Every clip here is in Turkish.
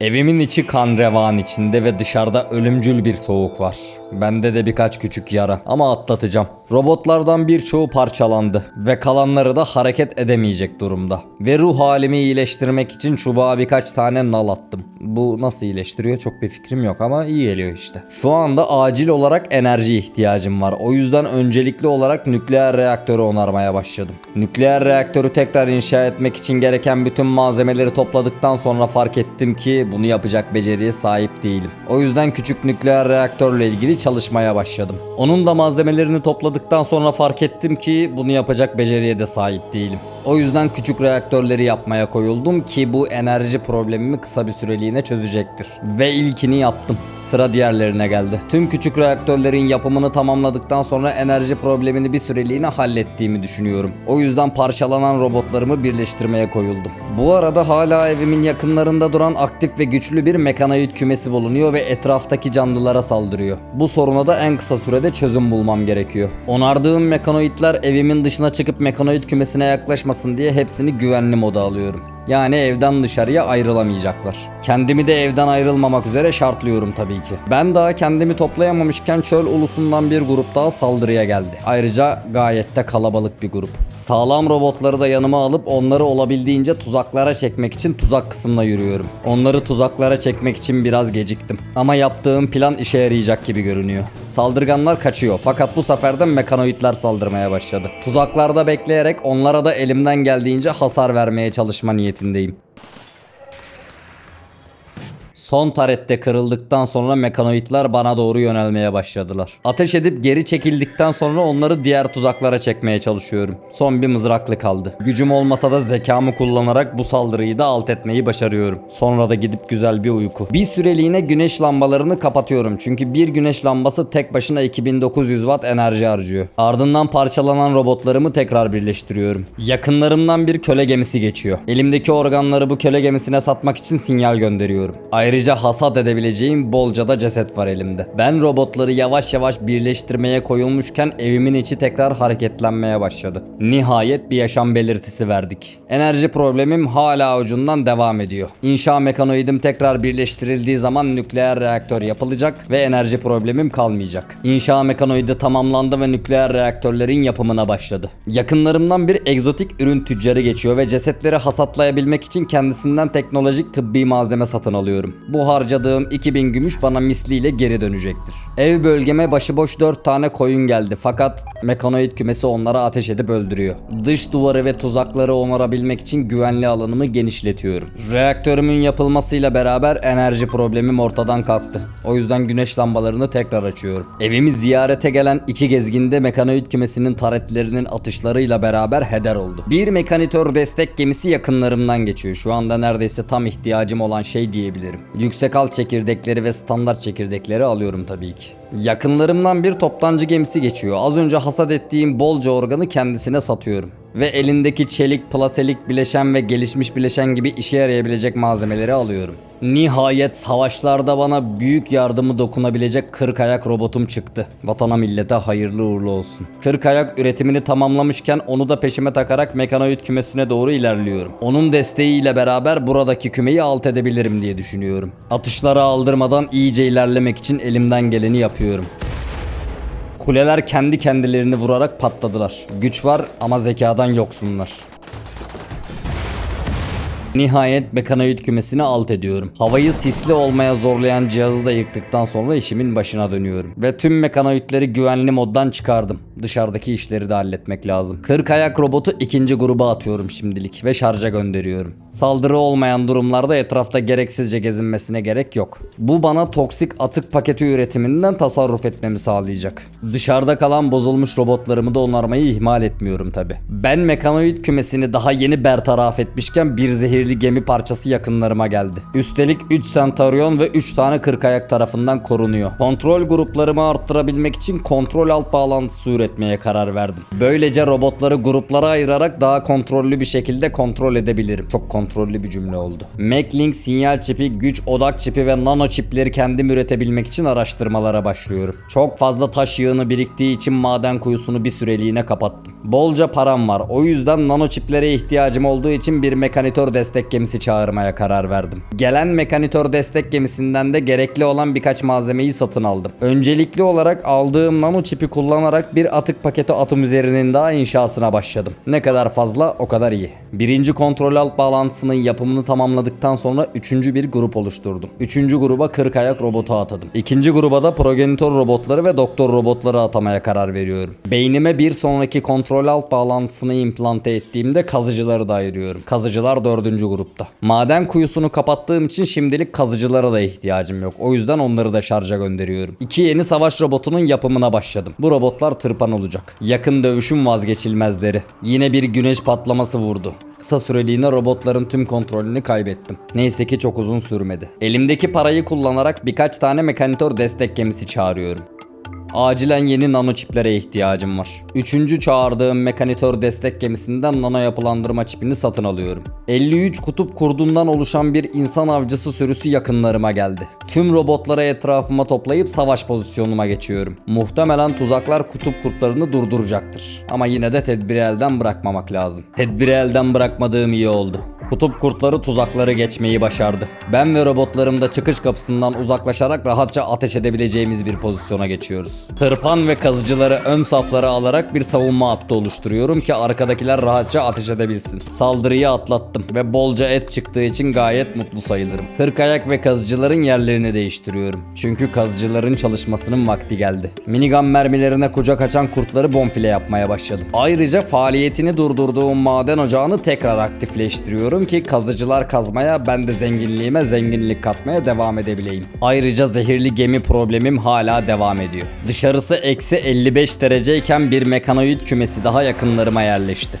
Evimin içi kan revan içinde ve dışarıda ölümcül bir soğuk var. Bende de birkaç küçük yara ama atlatacağım. Robotlardan birçoğu parçalandı ve kalanları da hareket edemeyecek durumda. Ve ruh halimi iyileştirmek için çubuğa birkaç tane nal attım. Bu nasıl iyileştiriyor çok bir fikrim yok ama iyi geliyor işte. Şu anda acil olarak enerji ihtiyacım var. O yüzden öncelikli olarak nükleer reaktörü onarmaya başladım. Nükleer reaktörü tekrar inşa etmek için gereken bütün malzemeleri topladıktan sonra fark ettim ki bunu yapacak beceriye sahip değilim. O yüzden küçük nükleer reaktörle ilgili çalışmaya başladım. Onun da malzemelerini topladıktan sonra fark ettim ki bunu yapacak beceriye de sahip değilim. O yüzden küçük reaktörleri yapmaya koyuldum ki bu enerji problemimi kısa bir süreliğine çözecektir. Ve ilkini yaptım. Sıra diğerlerine geldi. Tüm küçük reaktörlerin yapımını tamamladıktan sonra enerji problemini bir süreliğine hallettiğimi düşünüyorum. O yüzden parçalanan robotlarımı birleştirmeye koyuldum. Bu arada hala evimin yakınlarında duran aktif ve güçlü bir mekanoid kümesi bulunuyor ve etraftaki canlılara saldırıyor. Bu soruna da en kısa sürede çözüm bulmam gerekiyor. Onardığım mekanoidler evimin dışına çıkıp mekanoid kümesine yaklaşmasın diye hepsini güvenli moda alıyorum. Yani evden dışarıya ayrılamayacaklar. Kendimi de evden ayrılmamak üzere şartlıyorum tabii ki. Ben daha kendimi toplayamamışken çöl ulusundan bir grup daha saldırıya geldi. Ayrıca gayet de kalabalık bir grup. Sağlam robotları da yanıma alıp onları olabildiğince tuzaklara çekmek için tuzak kısmına yürüyorum. Onları tuzaklara çekmek için biraz geciktim. Ama yaptığım plan işe yarayacak gibi görünüyor. Saldırganlar kaçıyor fakat bu sefer de mekanoidler saldırmaya başladı. Tuzaklarda bekleyerek onlara da elimden geldiğince hasar vermeye çalışma niyetindeyim. Son tarette kırıldıktan sonra mekanoidler bana doğru yönelmeye başladılar. Ateş edip geri çekildikten sonra onları diğer tuzaklara çekmeye çalışıyorum. Son bir mızraklı kaldı. Gücüm olmasa da zekamı kullanarak bu saldırıyı da alt etmeyi başarıyorum. Sonra da gidip güzel bir uyku. Bir süreliğine güneş lambalarını kapatıyorum. Çünkü bir güneş lambası tek başına 2900 watt enerji harcıyor. Ardından parçalanan robotlarımı tekrar birleştiriyorum. Yakınlarımdan bir köle gemisi geçiyor. Elimdeki organları bu köle gemisine satmak için sinyal gönderiyorum. Hasat edebileceğim bolca da ceset var elimde. Ben robotları yavaş yavaş birleştirmeye koyulmuşken evimin içi tekrar hareketlenmeye başladı. Nihayet bir yaşam belirtisi verdik. Enerji problemim hala ucundan devam ediyor. İnşa mekanoidim tekrar birleştirildiği zaman nükleer reaktör yapılacak ve enerji problemim kalmayacak. İnşa mekanoidi tamamlandı ve nükleer reaktörlerin yapımına başladı. Yakınlarımdan bir egzotik ürün tüccarı geçiyor ve cesetleri hasatlayabilmek için kendisinden teknolojik tıbbi malzeme satın alıyorum. Bu harcadığım 2000 gümüş bana misliyle geri dönecektir. Ev bölgeme başıboş 4 tane koyun geldi fakat mekanoid kümesi onlara ateş edip öldürüyor. Dış duvarı ve tuzakları onarabilmek için güvenli alanımı genişletiyorum. Reaktörümün yapılmasıyla beraber enerji problemim ortadan kalktı. O yüzden güneş lambalarını tekrar açıyorum. Evimi ziyarete gelen iki gezginde mekanoid kümesinin taretlerinin atışlarıyla beraber heder oldu. Bir mekanitör destek gemisi yakınlarımdan geçiyor. Şu anda neredeyse tam ihtiyacım olan şey diyebilirim. Yüksek alt çekirdekleri ve standart çekirdekleri alıyorum tabii ki. Yakınlarımdan bir toptancı gemisi geçiyor. Az önce hasat ettiğim bolca organı kendisine satıyorum. Ve elindeki çelik, plaselik bileşen ve gelişmiş bileşen gibi işe yarayabilecek malzemeleri alıyorum. Nihayet savaşlarda bana büyük yardımı dokunabilecek 40 ayak robotum çıktı. Vatana millete hayırlı uğurlu olsun. 40 ayak üretimini tamamlamışken onu da peşime takarak mekanoid kümesine doğru ilerliyorum. Onun desteğiyle beraber buradaki kümeyi alt edebilirim diye düşünüyorum. Atışlara aldırmadan iyice ilerlemek için elimden geleni yapıyorum. Kuleler kendi kendilerini vurarak patladılar. Güç var ama zekadan yoksunlar. Nihayet mekanoid kümesini alt ediyorum. Havayı sisli olmaya zorlayan cihazı da yıktıktan sonra işimin başına dönüyorum. Ve tüm mekanoidleri güvenli moddan çıkardım. Dışarıdaki işleri de halletmek lazım. 40 ayak robotu ikinci gruba atıyorum şimdilik ve şarja gönderiyorum. Saldırı olmayan durumlarda etrafta gereksizce gezinmesine gerek yok. Bu bana toksik atık paketi üretiminden tasarruf etmemi sağlayacak. Dışarıda kalan bozulmuş robotlarımı da onarmayı ihmal etmiyorum tabi. Ben mekanoid kümesini daha yeni bertaraf etmişken bir zehirli gemi parçası yakınlarıma geldi. Üstelik 3 Centaurion ve 3 tane 40 ayak tarafından korunuyor. Kontrol gruplarımı arttırabilmek için kontrol alt bağlantısı üretiyorum etmeye karar verdim. Böylece robotları gruplara ayırarak daha kontrollü bir şekilde kontrol edebilirim. Çok kontrollü bir cümle oldu. Maclink sinyal çipi, güç odak çipi ve nano çipleri kendim üretebilmek için araştırmalara başlıyorum. Çok fazla taş yığını biriktiği için maden kuyusunu bir süreliğine kapattım. Bolca param var. O yüzden nano çiplere ihtiyacım olduğu için bir mekanitör destek gemisi çağırmaya karar verdim. Gelen mekanitör destek gemisinden de gerekli olan birkaç malzemeyi satın aldım. Öncelikli olarak aldığım nano çipi kullanarak bir atık paketi atım üzerinin daha inşasına başladım. Ne kadar fazla o kadar iyi. Birinci kontrol alt bağlantısının yapımını tamamladıktan sonra üçüncü bir grup oluşturdum. Üçüncü gruba 40 ayak robotu atadım. İkinci gruba da progenitor robotları ve doktor robotları atamaya karar veriyorum. Beynime bir sonraki kontrol alt bağlantısını implante ettiğimde kazıcıları da ayırıyorum. Kazıcılar dördüncü grupta. Maden kuyusunu kapattığım için şimdilik kazıcılara da ihtiyacım yok. O yüzden onları da şarja gönderiyorum. İki yeni savaş robotunun yapımına başladım. Bu robotlar tırpan olacak. Yakın dövüşün vazgeçilmezleri. Yine bir güneş patlaması vurdu. Kısa süreliğine robotların tüm kontrolünü kaybettim. Neyse ki çok uzun sürmedi. Elimdeki parayı kullanarak birkaç tane mekanitör destek gemisi çağırıyorum. Acilen yeni nano çiplere ihtiyacım var. Üçüncü çağırdığım mekanitör destek gemisinden nano yapılandırma çipini satın alıyorum. 53 kutup kurdundan oluşan bir insan avcısı sürüsü yakınlarıma geldi. Tüm robotları etrafıma toplayıp savaş pozisyonuma geçiyorum. Muhtemelen tuzaklar kutup kurtlarını durduracaktır. Ama yine de tedbiri elden bırakmamak lazım. Tedbiri elden bırakmadığım iyi oldu. Kutup kurtları tuzakları geçmeyi başardı. Ben ve robotlarım da çıkış kapısından uzaklaşarak rahatça ateş edebileceğimiz bir pozisyona geçiyoruz. Tırpan ve kazıcıları ön saflara alarak bir savunma hattı oluşturuyorum ki arkadakiler rahatça ateş edebilsin. Saldırıyı atlattım ve bolca et çıktığı için gayet mutlu sayılırım. Hırkayak ve kazıcıların yerlerini değiştiriyorum. Çünkü kazıcıların çalışmasının vakti geldi. Minigun mermilerine kucak açan kurtları bonfile yapmaya başladım. Ayrıca faaliyetini durdurduğum maden ocağını tekrar aktifleştiriyorum ki kazıcılar kazmaya ben de zenginliğime zenginlik katmaya devam edebileyim. Ayrıca zehirli gemi problemim hala devam ediyor. Dışarısı eksi 55 dereceyken bir mekanoid kümesi daha yakınlarıma yerleşti.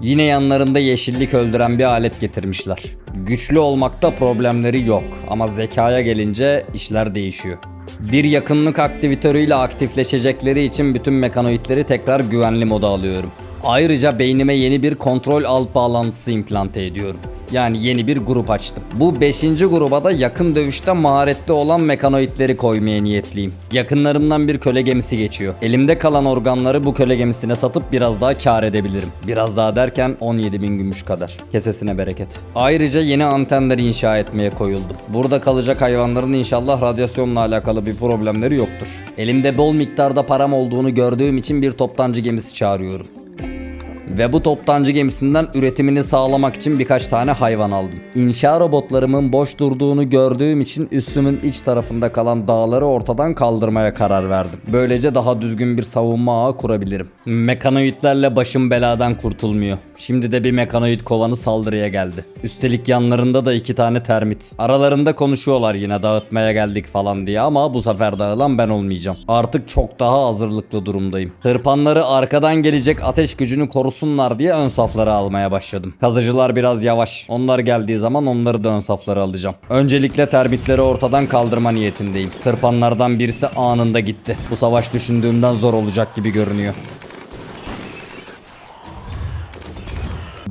Yine yanlarında yeşillik öldüren bir alet getirmişler. Güçlü olmakta problemleri yok ama zekaya gelince işler değişiyor. Bir yakınlık aktivitörüyle aktifleşecekleri için bütün mekanoidleri tekrar güvenli moda alıyorum. Ayrıca beynime yeni bir kontrol alt bağlantısı implante ediyorum. Yani yeni bir grup açtım. Bu 5. gruba da yakın dövüşte maharetli olan mekanoidleri koymaya niyetliyim. Yakınlarımdan bir köle gemisi geçiyor. Elimde kalan organları bu köle gemisine satıp biraz daha kar edebilirim. Biraz daha derken 17 bin gümüş kadar. Kesesine bereket. Ayrıca yeni antenler inşa etmeye koyuldum. Burada kalacak hayvanların inşallah radyasyonla alakalı bir problemleri yoktur. Elimde bol miktarda param olduğunu gördüğüm için bir toptancı gemisi çağırıyorum. Ve bu toptancı gemisinden üretimini sağlamak için birkaç tane hayvan aldım. İnşa robotlarımın boş durduğunu gördüğüm için üssümün iç tarafında kalan dağları ortadan kaldırmaya karar verdim. Böylece daha düzgün bir savunma ağı kurabilirim. Mekanoidlerle başım beladan kurtulmuyor. Şimdi de bir mekanoid kovanı saldırıya geldi. Üstelik yanlarında da iki tane termit. Aralarında konuşuyorlar yine dağıtmaya geldik falan diye ama bu sefer dağılan ben olmayacağım. Artık çok daha hazırlıklı durumdayım. Tırpanları arkadan gelecek ateş gücünü korusunlar diye ön saflara almaya başladım. Kazıcılar biraz yavaş. Onlar geldiği zaman onları da ön saflara alacağım. Öncelikle termitleri ortadan kaldırma niyetindeyim. Tırpanlardan birisi anında gitti. Bu savaş düşündüğümden zor olacak gibi görünüyor.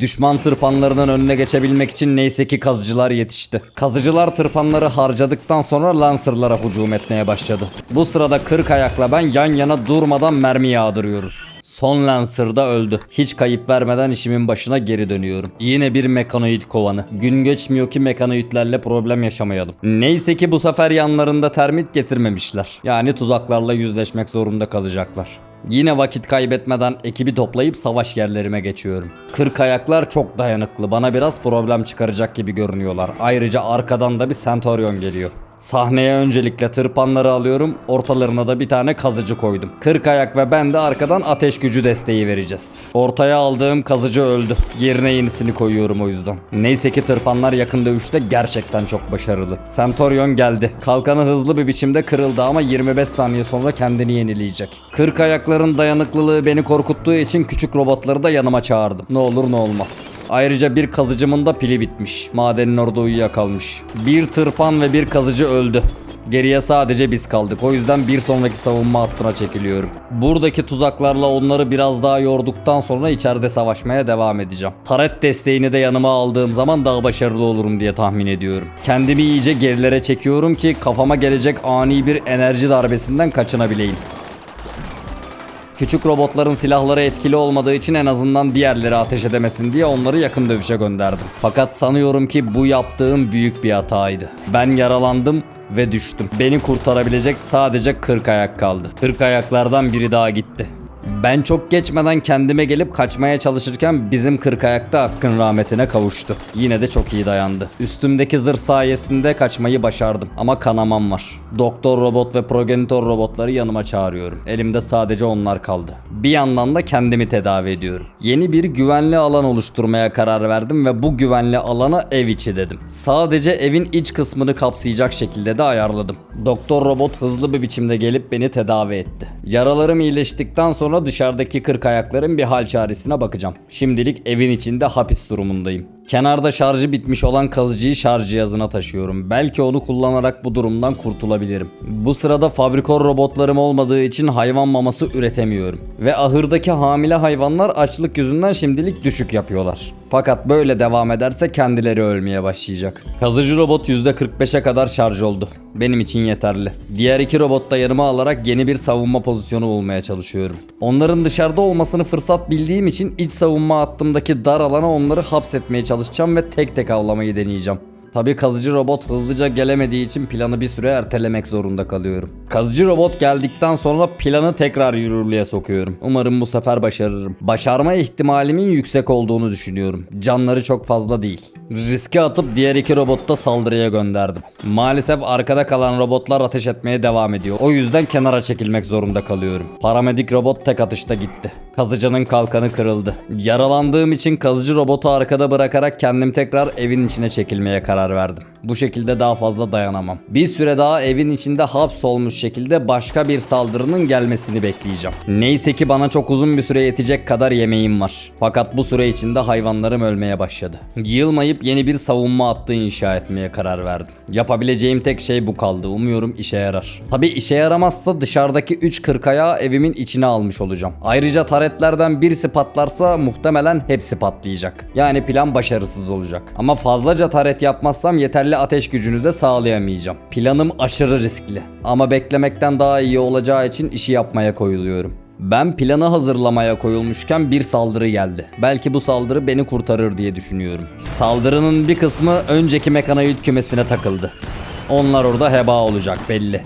Düşman tırpanlarının önüne geçebilmek için neyse ki kazıcılar yetişti. Kazıcılar tırpanları harcadıktan sonra Lancer'lara hücum etmeye başladı. Bu sırada 40 ayakla ben yan yana durmadan mermi yağdırıyoruz. Son Lancer da öldü. Hiç kayıp vermeden işimin başına geri dönüyorum. Yine bir mekanoid kovanı. Gün geçmiyor ki mekanoidlerle problem yaşamayalım. Neyse ki bu sefer yanlarında termit getirmemişler. Yani tuzaklarla yüzleşmek zorunda kalacaklar. Yine vakit kaybetmeden ekibi toplayıp savaş yerlerime geçiyorum. Kırk ayaklar çok dayanıklı. Bana biraz problem çıkaracak gibi görünüyorlar. Ayrıca arkadan da bir Centaurion geliyor. Sahneye öncelikle tırpanları alıyorum. Ortalarına da bir tane kazıcı koydum. Kırk ayak ve ben de arkadan ateş gücü desteği vereceğiz. Ortaya aldığım kazıcı öldü. Yerine yenisini koyuyorum o yüzden. Neyse ki tırpanlar yakın dövüşte gerçekten çok başarılı. Centaurion geldi. Kalkanı hızlı bir biçimde kırıldı ama 25 saniye sonra kendini yenileyecek. Kırk ayakların dayanıklılığı beni korkuttuğu için küçük robotları da yanıma çağırdım. Ne olur ne olmaz. Ayrıca bir kazıcımın da pili bitmiş. Madenin orada uyuyakalmış. Bir tırpan ve bir kazıcı öldü. Geriye sadece biz kaldık. O yüzden bir sonraki savunma hattına çekiliyorum. Buradaki tuzaklarla onları biraz daha yorduktan sonra içeride savaşmaya devam edeceğim. Taret desteğini de yanıma aldığım zaman daha başarılı olurum diye tahmin ediyorum. Kendimi iyice gerilere çekiyorum ki kafama gelecek ani bir enerji darbesinden kaçınabileyim. Küçük robotların silahları etkili olmadığı için en azından diğerleri ateş edemesin diye onları yakın dövüşe gönderdim. Fakat sanıyorum ki bu yaptığım büyük bir hataydı. Ben yaralandım ve düştüm. Beni kurtarabilecek sadece 40 ayak kaldı. 40 ayaklardan biri daha gitti. Ben çok geçmeden kendime gelip kaçmaya çalışırken bizim 40 ayakta hakkın rahmetine kavuştu. Yine de çok iyi dayandı. Üstümdeki zırh sayesinde kaçmayı başardım ama kanamam var. Doktor robot ve progenitor robotları yanıma çağırıyorum. Elimde sadece onlar kaldı. Bir yandan da kendimi tedavi ediyorum. Yeni bir güvenli alan oluşturmaya karar verdim ve bu güvenli alana ev içi dedim. Sadece evin iç kısmını kapsayacak şekilde de ayarladım. Doktor robot hızlı bir biçimde gelip beni tedavi etti. Yaralarım iyileştikten sonra dışarıdaki kırk ayakların bir hal çaresine bakacağım. Şimdilik evin içinde hapis durumundayım. Kenarda şarjı bitmiş olan kazıcıyı şarj cihazına taşıyorum. Belki onu kullanarak bu durumdan kurtulabilirim. Bu sırada fabrikor robotlarım olmadığı için hayvan maması üretemiyorum. Ve ahırdaki hamile hayvanlar açlık yüzünden şimdilik düşük yapıyorlar. Fakat böyle devam ederse kendileri ölmeye başlayacak. Kazıcı robot %45'e kadar şarj oldu. Benim için yeterli. Diğer iki robot da yanıma alarak yeni bir savunma pozisyonu bulmaya çalışıyorum. Onların dışarıda olmasını fırsat bildiğim için iç savunma hattımdaki dar alana onları hapsetmeye çalışacağım ve tek tek avlamayı deneyeceğim. Tabi kazıcı robot hızlıca gelemediği için planı bir süre ertelemek zorunda kalıyorum. Kazıcı robot geldikten sonra planı tekrar yürürlüğe sokuyorum. Umarım bu sefer başarırım. Başarma ihtimalimin yüksek olduğunu düşünüyorum. Canları çok fazla değil. Riske atıp diğer iki robotu da saldırıya gönderdim. Maalesef arkada kalan robotlar ateş etmeye devam ediyor. O yüzden kenara çekilmek zorunda kalıyorum. Paramedik robot tek atışta gitti. Kazıcının kalkanı kırıldı. Yaralandığım için kazıcı robotu arkada bırakarak kendim tekrar evin içine çekilmeye karar verdim. Bu şekilde daha fazla dayanamam. Bir süre daha evin içinde hapsolmuş şekilde başka bir saldırının gelmesini bekleyeceğim. Neyse ki bana çok uzun bir süre yetecek kadar yemeğim var. Fakat bu süre içinde hayvanlarım ölmeye başladı. Yılmayıp yeni bir savunma hattı inşa etmeye karar verdim. Yapabileceğim tek şey bu kaldı. Umuyorum işe yarar. Tabi işe yaramazsa dışarıdaki 3 kırkayağı evimin içine almış olacağım. Ayrıca taretlerden birisi patlarsa muhtemelen hepsi patlayacak. Yani plan başarısız olacak. Ama fazlaca taret yapmazsam yeterli ateş gücünü de sağlayamayacağım. Planım aşırı riskli. Ama beklemekten daha iyi olacağı için işi yapmaya koyuluyorum. Ben planı hazırlamaya koyulmuşken bir saldırı geldi. Belki bu saldırı beni kurtarır diye düşünüyorum. Saldırının bir kısmı önceki mekanoid kümesine takıldı. Onlar orada heba olacak belli.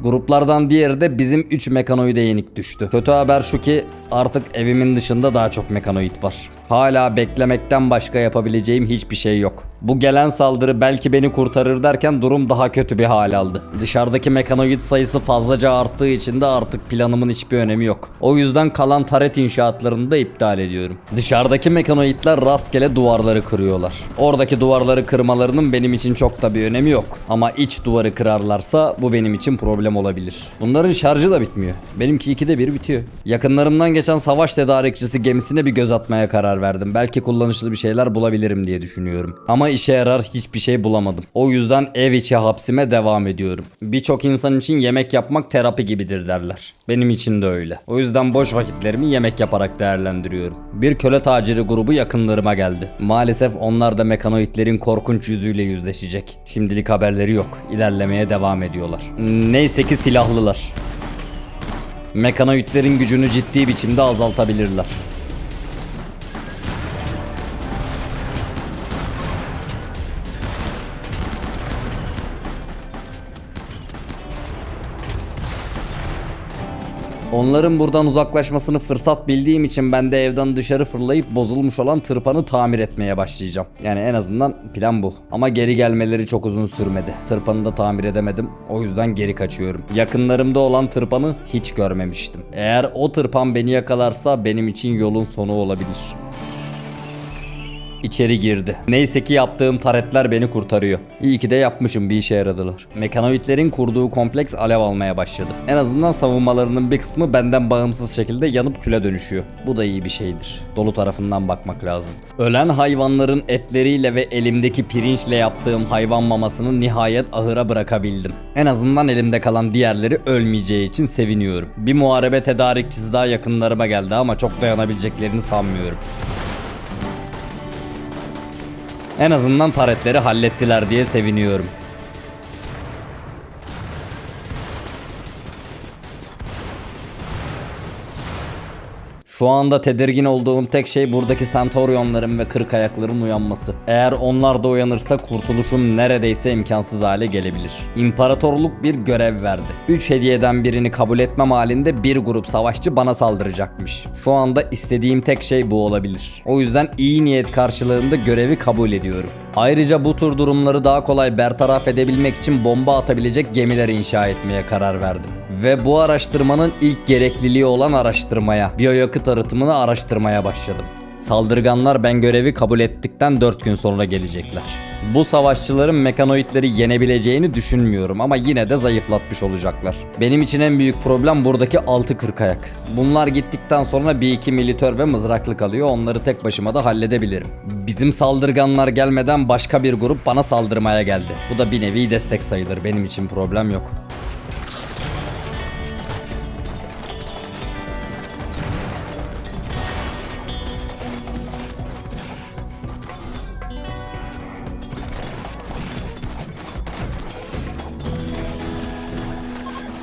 Gruplardan diğeri de bizim 3 mekanoide yenik düştü. Kötü haber şu ki artık evimin dışında daha çok mekanoid var. Hala beklemekten başka yapabileceğim hiçbir şey yok. Bu gelen saldırı belki beni kurtarır derken durum daha kötü bir hal aldı. Dışarıdaki mekanoid sayısı fazlaca arttığı için de artık planımın hiçbir önemi yok. O yüzden kalan taret inşaatlarını da iptal ediyorum. Dışarıdaki mekanoidler rastgele duvarları kırıyorlar. Oradaki duvarları kırmalarının benim için çok da bir önemi yok. Ama iç duvarı kırarlarsa bu benim için problem olabilir. Bunların şarjı da bitmiyor. Benimki ikide bir bitiyor. Yakınlarımdan geçen savaş tedarikçisi gemisine bir göz atmaya karar verdim. Belki kullanışlı bir şeyler bulabilirim diye düşünüyorum. Ama işe yarar hiçbir şey bulamadım. O yüzden ev içi hapsime devam ediyorum. Birçok insan için yemek yapmak terapi gibidir derler. Benim için de öyle. O yüzden boş vakitlerimi yemek yaparak değerlendiriyorum. Bir köle taciri grubu yakınlarıma geldi. Maalesef onlar da mekanoidlerin korkunç yüzüyle yüzleşecek. Şimdilik haberleri yok. İlerlemeye devam ediyorlar. Neyse ki silahlılar. Mekanoidlerin gücünü ciddi biçimde azaltabilirler. Onların buradan uzaklaşmasını fırsat bildiğim için ben de evden dışarı fırlayıp bozulmuş olan tırpanı tamir etmeye başlayacağım. Yani en azından plan bu. Ama geri gelmeleri çok uzun sürmedi. Tırpanı da tamir edemedim. O yüzden geri kaçıyorum. Yakınlarımda olan tırpanı hiç görmemiştim. Eğer o tırpan beni yakalarsa benim için yolun sonu olabilir. İçeri girdi. Neyse ki yaptığım taretler beni kurtarıyor. İyi ki de yapmışım bir işe yaradılar. Mekanoidlerin kurduğu kompleks alev almaya başladı. En azından savunmalarının bir kısmı benden bağımsız şekilde yanıp küle dönüşüyor. Bu da iyi bir şeydir. Dolu tarafından bakmak lazım. Ölen hayvanların etleriyle ve elimdeki pirinçle yaptığım hayvan mamasını nihayet ahıra bırakabildim. En azından elimde kalan diğerleri ölmeyeceği için seviniyorum. Bir muharebe tedarikçisi daha yakınlarıma geldi ama çok dayanabileceklerini sanmıyorum. En azından taretleri hallettiler diye seviniyorum. Şu anda tedirgin olduğum tek şey buradaki Centaurionların ve kırk ayakların uyanması. Eğer onlar da uyanırsa kurtuluşum neredeyse imkansız hale gelebilir. İmparatorluk bir görev verdi. 3 hediyeden birini kabul etmem halinde bir grup savaşçı bana saldıracakmış. Şu anda istediğim tek şey bu olabilir. O yüzden iyi niyet karşılığında görevi kabul ediyorum. Ayrıca bu tür durumları daha kolay bertaraf edebilmek için bomba atabilecek gemiler inşa etmeye karar verdim. Ve bu araştırmanın ilk gerekliliği olan araştırmaya, biyoyakıt arıtımını araştırmaya başladım. Saldırganlar ben görevi kabul ettikten 4 gün sonra gelecekler. Bu savaşçıların mekanoidleri yenebileceğini düşünmüyorum ama yine de zayıflatmış olacaklar. Benim için en büyük problem buradaki 6 kırk ayak. Bunlar gittikten sonra bir iki militör ve mızraklı kalıyor onları tek başıma da halledebilirim. Bizim saldırganlar gelmeden başka bir grup bana saldırmaya geldi. Bu da bir nevi destek sayılır benim için problem yok.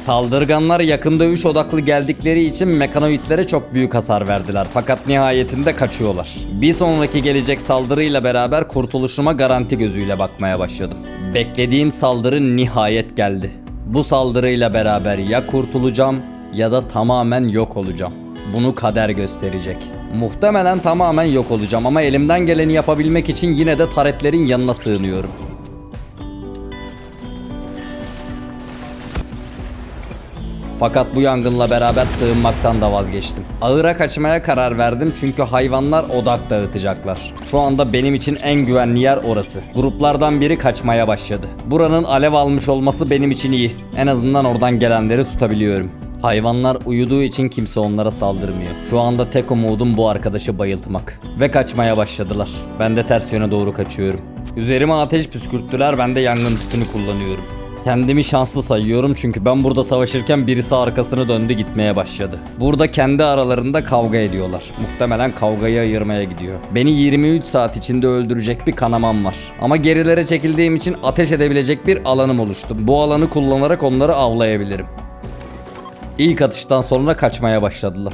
Saldırganlar yakın dövüş odaklı geldikleri için mekanoidlere çok büyük hasar verdiler fakat nihayetinde kaçıyorlar. Bir sonraki gelecek saldırıyla beraber kurtuluşuma garanti gözüyle bakmaya başladım. Beklediğim saldırı nihayet geldi. Bu saldırıyla beraber ya kurtulacağım ya da tamamen yok olacağım. Bunu kader gösterecek. Muhtemelen tamamen yok olacağım ama elimden geleni yapabilmek için yine de taretlerin yanına sığınıyorum. Fakat bu yangınla beraber sığınmaktan da vazgeçtim. Ağıra kaçmaya karar verdim çünkü hayvanlar odak dağıtacaklar. Şu anda benim için en güvenli yer orası. Gruplardan biri kaçmaya başladı. Buranın alev almış olması benim için iyi. En azından oradan gelenleri tutabiliyorum. Hayvanlar uyuduğu için kimse onlara saldırmıyor. Şu anda tek umudum bu arkadaşı bayıltmak. Ve kaçmaya başladılar. Ben de ters yöne doğru kaçıyorum. Üzerime ateş püskürttüler ben de yangın tüpünü kullanıyorum. Kendimi şanslı sayıyorum çünkü ben burada savaşırken birisi arkasını döndü gitmeye başladı. Burada kendi aralarında kavga ediyorlar. Muhtemelen kavgayı ayırmaya gidiyor. Beni 23 saat içinde öldürecek bir kanamam var. Ama gerilere çekildiğim için ateş edebilecek bir alanım oluştu. Bu alanı kullanarak onları avlayabilirim. İlk atıştan sonra kaçmaya başladılar.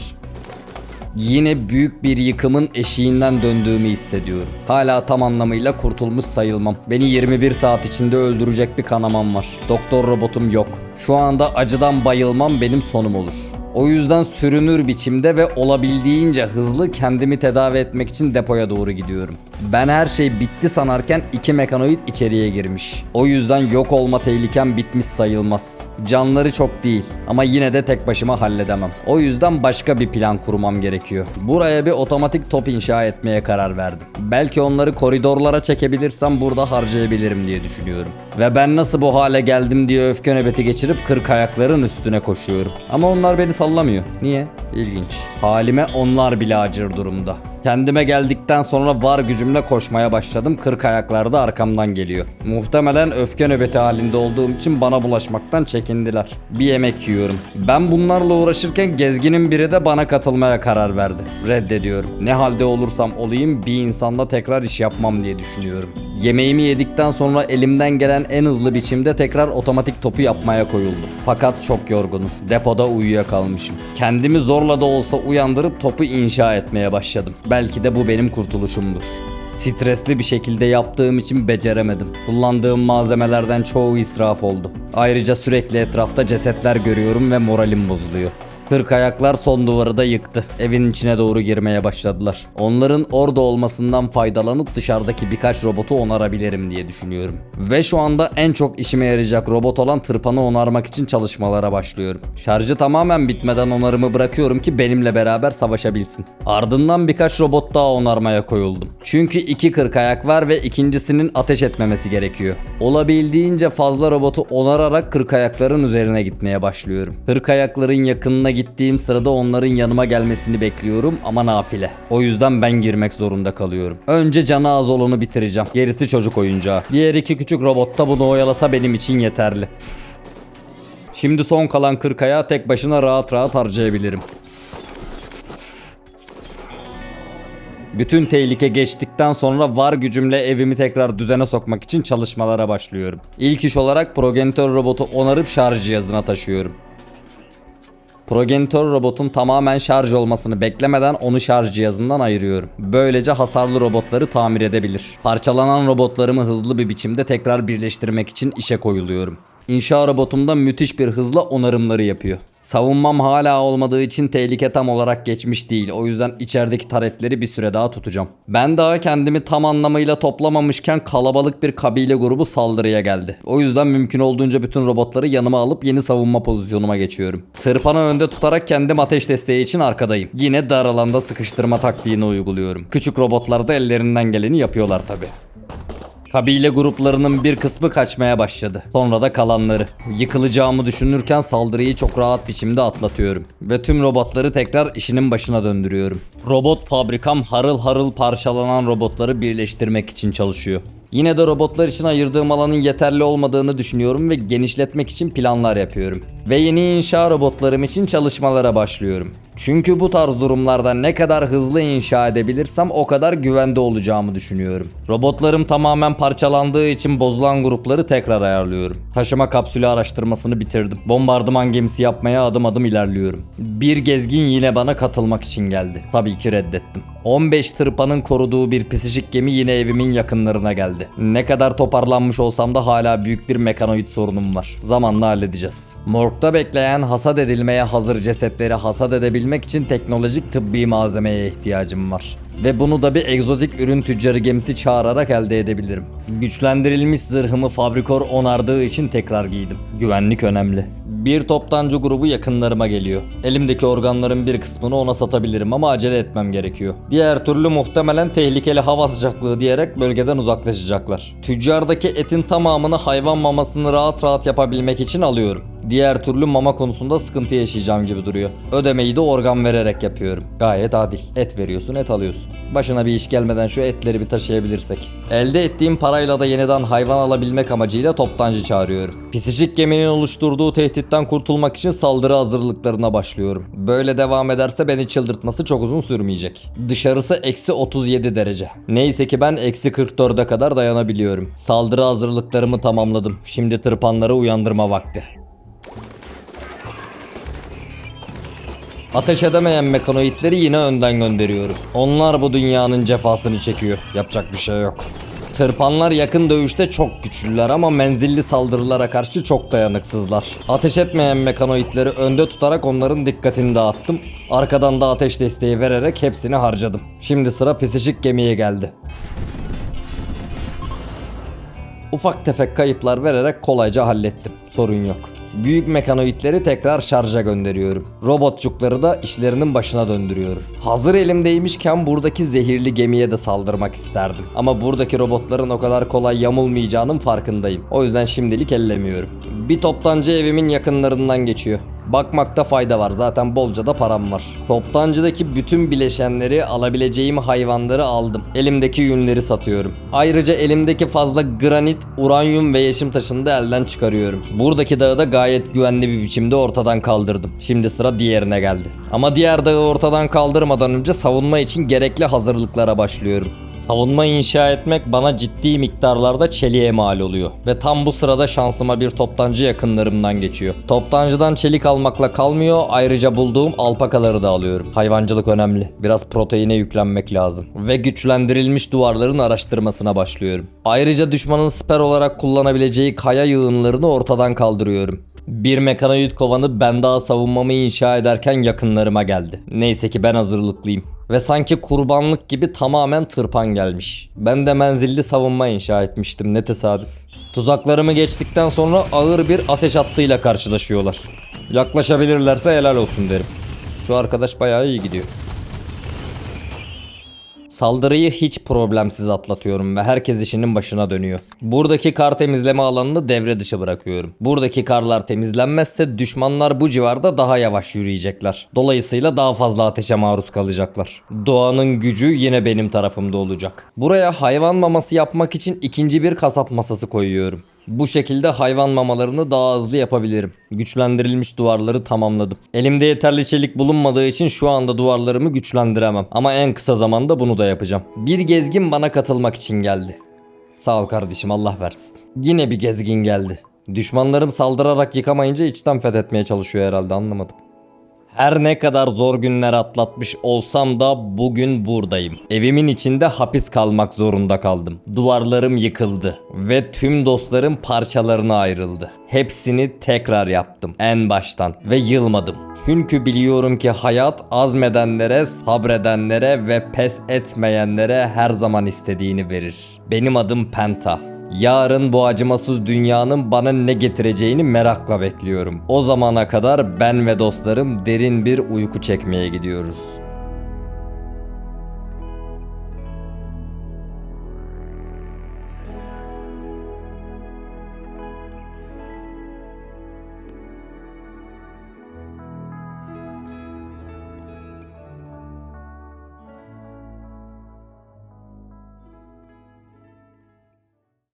Yine büyük bir yıkımın eşiğinden döndüğümü hissediyorum. Hala tam anlamıyla kurtulmuş sayılmam. Beni 21 saat içinde öldürecek bir kanamam var. Doktor robotum yok. Şu anda acıdan bayılmam benim sonum olur. O yüzden sürünür biçimde ve olabildiğince hızlı kendimi tedavi etmek için depoya doğru gidiyorum. Ben her şey bitti sanarken iki mekanoid içeriye girmiş. O yüzden yok olma tehlikem bitmiş sayılmaz. Canları çok değil ama yine de tek başıma halledemem. O yüzden başka bir plan kurmam gerekiyor. Buraya bir otomatik top inşa etmeye karar verdim. Belki onları koridorlara çekebilirsem burada harcayabilirim diye düşünüyorum. Ve ben nasıl bu hale geldim diye öfke nöbeti geçirip kırk ayakların üstüne koşuyorum. Ama onlar beni sallamıyor. Niye? İlginç. Halime onlar bile acır durumda. Kendime geldikten sonra var gücümle koşmaya başladım. Kırk ayaklarda arkamdan geliyor. Muhtemelen öfke nöbeti halinde olduğum için bana bulaşmaktan çekindiler. Bir yemek yiyorum. Ben bunlarla uğraşırken gezginin biri de bana katılmaya karar verdi. Reddediyorum. Ne halde olursam olayım bir insanla tekrar iş yapmam diye düşünüyorum. Yemeğimi yedikten sonra elimden gelen en hızlı biçimde tekrar otomatik topu yapmaya koyuldu. Fakat çok yorgunum. Depoda uyuyakalmışım. Kendimi zorla da olsa uyandırıp topu inşa etmeye başladım. Belki de bu benim kurtuluşumdur. Stresli bir şekilde yaptığım için beceremedim. Kullandığım malzemelerden çoğu israf oldu. Ayrıca sürekli etrafta cesetler görüyorum ve moralim bozuluyor. Kırk ayaklar son duvarı da yıktı. Evin içine doğru girmeye başladılar. Onların orada olmasından faydalanıp dışarıdaki birkaç robotu onarabilirim diye düşünüyorum. Ve şu anda en çok işime yarayacak robot olan tırpanı onarmak için çalışmalara başlıyorum. Şarjı tamamen bitmeden onarımı bırakıyorum ki benimle beraber savaşabilsin. Ardından birkaç robot daha onarmaya koyuldum. Çünkü iki kırk ayak var ve ikincisinin ateş etmemesi gerekiyor. Olabildiğince fazla robotu onararak kırk ayakların üzerine gitmeye başlıyorum. Kırk ayakların yakınına gittiğim sırada onların yanıma gelmesini bekliyorum ama nafile. O yüzden ben girmek zorunda kalıyorum. Önce canı az olanı bitireceğim. Gerisi çocuk oyuncağı. Diğer iki küçük robot da bunu oyalasa benim için yeterli. Şimdi son kalan 40 ayağı tek başına rahat rahat harcayabilirim. Bütün tehlike geçtikten sonra var gücümle evimi tekrar düzene sokmak için çalışmalara başlıyorum. İlk iş olarak progenitör robotu onarıp şarj cihazına taşıyorum. Progenitör robotun tamamen şarj olmasını beklemeden onu şarj cihazından ayırıyorum. Böylece hasarlı robotları tamir edebilir. Parçalanan robotlarımı hızlı bir biçimde tekrar birleştirmek için işe koyuluyorum. İnşa robotumda müthiş bir hızla onarımları yapıyor. Savunmam hala olmadığı için tehlike tam olarak geçmiş değil. O yüzden içerideki taretleri bir süre daha tutacağım. Ben daha kendimi tam anlamıyla toplamamışken kalabalık bir kabile grubu saldırıya geldi. O yüzden mümkün olduğunca bütün robotları yanıma alıp yeni savunma pozisyonuma geçiyorum. Tırpanı önde tutarak kendim ateş desteği için arkadayım. Yine dar alanda sıkıştırma taktiğini uyguluyorum. Küçük robotlar da ellerinden geleni yapıyorlar tabi. Kabile gruplarının bir kısmı kaçmaya başladı. Sonra da kalanları. Yıkılacağımı düşünürken saldırıyı çok rahat biçimde atlatıyorum. Ve tüm robotları tekrar işinin başına döndürüyorum. Robot fabrikam harıl harıl parçalanan robotları birleştirmek için çalışıyor. Yine de robotlar için ayırdığım alanın yeterli olmadığını düşünüyorum ve genişletmek için planlar yapıyorum. Ve yeni inşa robotlarım için çalışmalara başlıyorum. Çünkü bu tarz durumlarda ne kadar hızlı inşa edebilirsem o kadar güvende olacağımı düşünüyorum. Robotlarım tamamen parçalandığı için bozulan grupları tekrar ayarlıyorum. Taşıma kapsülü araştırmasını bitirdim. Bombardıman gemisi yapmaya adım adım ilerliyorum. Bir gezgin yine bana katılmak için geldi. Tabii ki reddettim. 15 tırpanın koruduğu bir pisişik gemi yine evimin yakınlarına geldi. Ne kadar toparlanmış olsam da hala büyük bir mekanoid sorunum var. Zamanla halledeceğiz. Morgda bekleyen hasat edilmeye hazır cesetleri hasat edebilmek için teknolojik tıbbi malzemeye ihtiyacım var. Ve bunu da bir egzotik ürün tüccarı gemisi çağırarak elde edebilirim. Güçlendirilmiş zırhımı fabrikor onardığı için tekrar giydim. Güvenlik önemli. Bir toptancı grubu yakınlarıma geliyor. Elimdeki organların bir kısmını ona satabilirim ama acele etmem gerekiyor. Diğer türlü muhtemelen tehlikeli hava sıcaklığı diyerek bölgeden uzaklaşacaklar. Tüccardaki etin tamamını hayvan mamasını rahat rahat yapabilmek için alıyorum. Diğer türlü mama konusunda sıkıntı yaşayacağım gibi duruyor. Ödemeyi de organ vererek yapıyorum. Gayet adil. Et veriyorsun, et alıyorsun. Başına bir iş gelmeden şu etleri bir taşıyabilirsek. Elde ettiğim parayla da yeniden hayvan alabilmek amacıyla toptancı çağırıyorum. Pisicik geminin oluşturduğu tehditten kurtulmak için saldırı hazırlıklarına başlıyorum. Böyle devam ederse beni çıldırtması çok uzun sürmeyecek. Dışarısı eksi 37 derece. Neyse ki ben eksi 44'e kadar dayanabiliyorum. Saldırı hazırlıklarımı tamamladım. Şimdi tırpanları uyandırma vakti. Ateş edemeyen mekanoidleri yine önden gönderiyorum. Onlar bu dünyanın cefasını çekiyor. Yapacak bir şey yok. Tırpanlar yakın dövüşte çok güçlüler ama menzilli saldırılara karşı çok dayanıksızlar. Ateş etmeyen mekanoidleri önde tutarak onların dikkatini dağıttım. Arkadan da ateş desteği vererek hepsini harcadım. Şimdi sıra pisişik gemiye geldi. Ufak tefek kayıplar vererek kolayca hallettim. Sorun yok. Büyük mekanoidleri tekrar şarja gönderiyorum. Robotçukları da işlerinin başına döndürüyorum. Hazır elimdeymişken buradaki zehirli gemiye de saldırmak isterdim. Ama buradaki robotların o kadar kolay yamulmayacağının farkındayım. O yüzden şimdilik ellemiyorum. Bir toptancı evimin yakınlarından geçiyor. Bakmakta fayda var zaten bolca da param var. Toptancıdaki bütün bileşenleri alabileceğim hayvanları aldım. Elimdeki yünleri satıyorum. Ayrıca elimdeki fazla granit, uranyum ve yeşim taşını da elden çıkarıyorum. Buradaki dağı da gayet güvenli bir biçimde ortadan kaldırdım. Şimdi sıra diğerine geldi. Ama diğer dağı ortadan kaldırmadan önce savunma için gerekli hazırlıklara başlıyorum. Savunma inşa etmek bana ciddi miktarlarda çeliğe mal oluyor. Ve tam bu sırada şansıma bir toptancı yakınlarımdan geçiyor. Toptancıdan çelik almakla kalmıyor ayrıca bulduğum alpakaları da alıyorum. Hayvancılık önemli. Biraz proteine yüklenmek lazım. Ve güçlendirilmiş duvarların araştırmasına başlıyorum. Ayrıca düşmanın siper olarak kullanabileceği kaya yığınlarını ortadan kaldırıyorum. Bir mekanoid kovanı ben daha savunmamı inşa ederken yakınlarıma geldi. Neyse ki ben hazırlıklıyım. Ve sanki kurbanlık gibi tamamen tırpan gelmiş. Ben de menzilli savunma inşa etmiştim ne tesadüf. Tuzaklarımı geçtikten sonra ağır bir ateş hattıyla karşılaşıyorlar. Yaklaşabilirlerse helal olsun derim. Şu arkadaş bayağı iyi gidiyor. Saldırıyı hiç problemsiz atlatıyorum ve herkes işinin başına dönüyor. Buradaki kar temizleme alanını devre dışı bırakıyorum. Buradaki karlar temizlenmezse düşmanlar bu civarda daha yavaş yürüyecekler. Dolayısıyla daha fazla ateşe maruz kalacaklar. Doğanın gücü yine benim tarafımda olacak. Buraya hayvan maması yapmak için ikinci bir kasap masası koyuyorum. Bu şekilde hayvan mamalarını daha hızlı yapabilirim. Güçlendirilmiş duvarları tamamladım. Elimde yeterli çelik bulunmadığı için şu anda duvarlarımı güçlendiremem. Ama en kısa zamanda bunu da yapacağım. Bir gezgin bana katılmak için geldi. Sağ ol kardeşim Allah versin. Yine bir gezgin geldi. Düşmanlarım saldırarak yıkamayınca içten fethetmeye çalışıyor herhalde anlamadım. Her ne kadar zor günler atlatmış olsam da bugün buradayım. Evimin içinde hapis kalmak zorunda kaldım. Duvarlarım yıkıldı ve tüm dostlarım parçalarına ayrıldı. Hepsini tekrar yaptım en baştan ve yılmadım. Çünkü biliyorum ki hayat azmedenlere, sabredenlere ve pes etmeyenlere her zaman istediğini verir. Benim adım Penta. Yarın bu acımasız dünyanın bana ne getireceğini merakla bekliyorum. O zamana kadar ben ve dostlarım derin bir uyku çekmeye gidiyoruz.